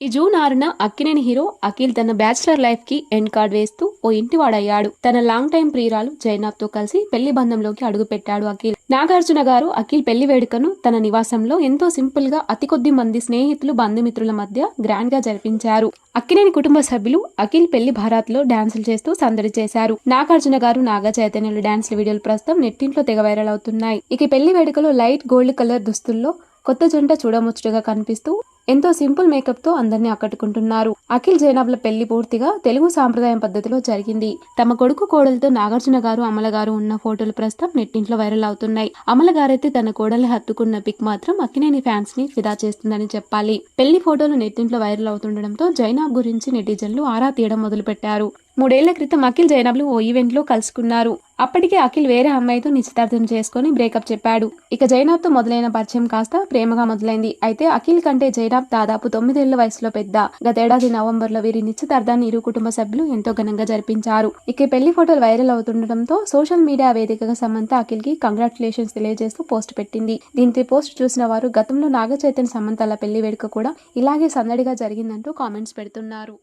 ఈ జూన్ ఆరున అక్కినేని హీరో అఖిల్ తన బ్యాచిలర్ లైఫ్కి ఎండ్ కార్డ్ వేస్తూ ఓ ఇంటివాడయ్యాడు తన లాంగ్ టైం ప్రియురాలు జైనాబ్తో కలిసి పెళ్ళి బంధంలోకి అడుగుపెట్టాడు అఖిల్. నాగార్జున గారు అఖిల్ పెళ్ళి వేడుకను తన నివాసంలో ఎంతో సింపుల్గా అతి కొద్ది మంది స్నేహితులు బంధుమిత్రుల మధ్య గ్రాండ్గా జరిపించారు. అక్కినేని కుటుంబ సభ్యులు అఖిల్ పెళ్ళి భారత్లో డాన్సులు చేస్తూ సందడి చేశారు. నాగార్జున గారు నాగ చైతన్యులు డాన్సుల వీడియోలు ప్రస్తుతం నెట్టింట్లో తెగ వైరల్ అవుతున్నాయి. ఇక పెళ్ళి వేడుకలో లైట్ గోల్డ్ కలర్ దుస్తుల్లో కొత్త జంట చూడముచ్చటగా కనిపిస్తూ ఎంతో సింపుల్ మేకప్తో అందరినీ ఆకట్టుకుంటున్నారు. అఖిల్ జైనబ్ల పెళ్ళి పూర్తిగా తెలుగు సాంప్రదాయం పద్ధతిలో జరిగింది. తమ కొడుకు కోడలతో నాగార్జున గారు అమల గారు ఉన్న ఫోటోలు ప్రస్తుతం నెట్టింట్లో వైరల్ అవుతున్నాయి. అమల గారైతే తన కోడలు హత్తుకున్న పిక్ మాత్రం అక్కినేని ఫ్యాన్స్ని ఫిదా చేస్తుందని చెప్పాలి. పెళ్ళి ఫోటోలు నెట్టింట్లో వైరల్ అవుతుండడంతో జైనాబ్ గురించి నెటిజన్లు ఆరా తీయడం మొదలుపెట్టారు. మూడేళ్ళ క్రితం అఖిల్ జైనబ్లు ఓ ఈవెంట్లో కలుసుకున్నారు. అప్పటికే అఖిల్ వేరే అమ్మాయితో నిశ్చితార్థం చేసుకుని బ్రేకప్ చెప్పాడు. ఇక జైనాబ్తో మొదలైన పరిచయం కాస్త ప్రేమగా మొదలైంది. అయితే అఖిల్ కంటే జైనాబ్ దాదాపు తొమ్మిదేళ్ళ వయసులో పెద్ద. గతేడాది నవంబర్లో వీరి నిశ్చితార్థాన్ని ఇరు కుటుంబ సభ్యులు ఎంతో ఘనంగా జరిపించారు. ఇక పెళ్ళి ఫోటోలు వైరల్ అవుతుండటంతో సోషల్ మీడియా వేదికగా సమంత అఖిల్కి కంగ్రాచులేషన్స్ తెలియజేస్తూ పోస్ట్ పెట్టింది. దీంతో పోస్ట్ చూసిన వారు గతంలో నాగచైతన్య సమంతల పెళ్ళి వేడుక కూడా ఇలాగే సందడిగా జరిగిందంటూ కామెంట్స్ పెడుతున్నారు.